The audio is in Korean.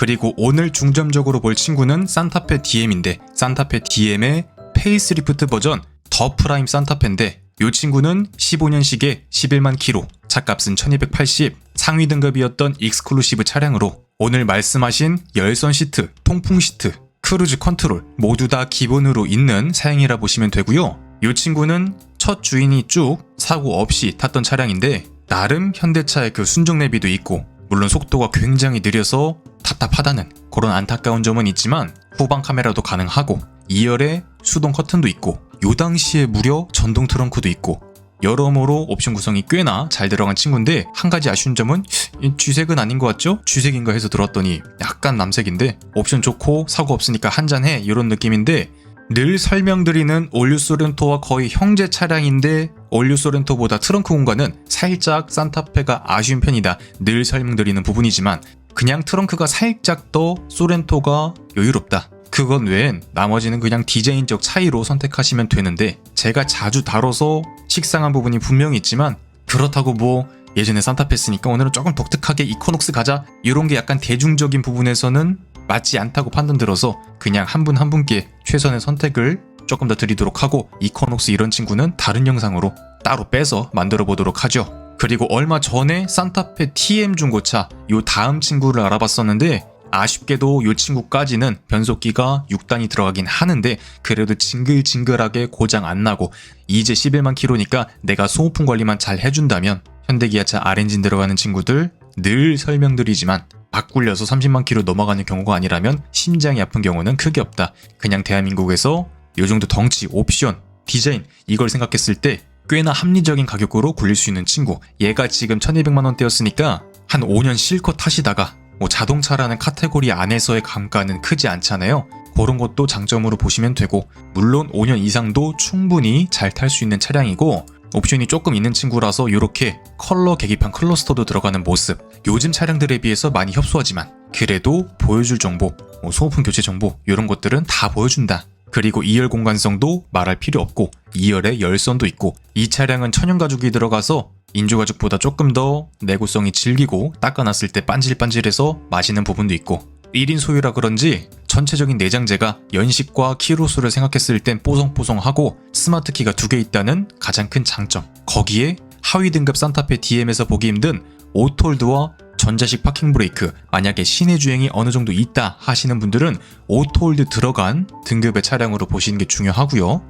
그리고 오늘 중점적으로 볼 친구는 산타페 DM인데 산타페 DM의 페이스리프트 버전 더 프라임 산타페인데 이 친구는 15년식에 11만 킬로, 차값은 1280, 상위 등급이었던 익스클루시브 차량으로 오늘 말씀하신 열선 시트, 통풍 시트, 크루즈 컨트롤 모두 다 기본으로 있는 사양이라 보시면 되고요. 이 친구는 첫 주인이 쭉 사고 없이 탔던 차량인데 나름 현대차의 그 순정 내비도 있고 물론 속도가 굉장히 느려서 답답하다는 그런 안타까운 점은 있지만 후방 카메라도 가능하고 2열에 수동 커튼도 있고 요 당시에 무려 전동 트렁크도 있고 여러모로 옵션 구성이 꽤나 잘 들어간 친구인데 한 가지 아쉬운 점은 이 쥐색은 아닌 것 같죠? 쥐색인가 해서 들었더니 약간 남색인데 옵션 좋고 사고 없으니까 한잔해 이런 느낌인데 늘 설명드리는 올류 소렌토와 거의 형제 차량인데 올류 소렌토보다 트렁크 공간은 살짝 산타페가 아쉬운 편이다. 늘 설명드리는 부분이지만 그냥 트렁크가 살짝 더 소렌토가 여유롭다. 그건 외엔 나머지는 그냥 디자인적 차이로 선택하시면 되는데 제가 자주 다뤄서 식상한 부분이 분명히 있지만 그렇다고 뭐 예전에 산타페 쓰니까 오늘은 조금 독특하게 이코녹스 가자. 이런 게 약간 대중적인 부분에서는 맞지 않다고 판단 들어서 그냥 한 분한 분께 최선의 선택을 조금 더 드리도록 하고 이코녹스 이런 친구는 다른 영상으로 따로 빼서 만들어 보도록 하죠. 그리고 얼마 전에 산타페 TM 중고차 요 다음 친구를 알아봤었는데 아쉽게도 요 친구까지는 변속기가 6단이 들어가긴 하는데 그래도 징글징글하게 고장 안 나고 이제 11만 킬로니까 내가 소모품 관리만 잘 해준다면 현대기아차 R엔진 들어가는 친구들 늘 설명드리지만 바꿀려서 30만 킬로 넘어가는 경우가 아니라면 심장이 아픈 경우는 크게 없다. 그냥 대한민국에서 요 정도 덩치, 옵션, 디자인 이걸 생각했을 때 꽤나 합리적인 가격으로 굴릴 수 있는 친구. 얘가 지금 1200만 원대였으니까 한 5년 실컷 타시다가 뭐 자동차라는 카테고리 안에서의 감가는 크지 않잖아요. 그런 것도 장점으로 보시면 되고 물론 5년 이상도 충분히 잘 탈 수 있는 차량이고 옵션이 조금 있는 친구라서 이렇게 컬러 계기판 클러스터도 들어가는 모습. 요즘 차량들에 비해서 많이 협소하지만 그래도 보여줄 정보 뭐 소모품 교체 정보 이런 것들은 다 보여준다. 그리고 2열 공간성도 말할 필요 없고 2열에 열선도 있고 이 차량은 천연 가죽이 들어가서 인조 가죽보다 조금 더 내구성이 질기고 닦아놨을 때 반질반질해서 마시는 부분도 있고 1인 소유라 그런지 전체적인 내장재가 연식과 키로수를 생각했을 땐 뽀송뽀송하고 스마트 키가 두 개 있다는 가장 큰 장점. 거기에 하위 등급 산타페 DM에서 보기 힘든 오토홀드와 전자식 파킹 브레이크 만약에 시내 주행이 어느 정도 있다 하시는 분들은 오토홀드 들어간 등급의 차량으로 보시는 게 중요하고요.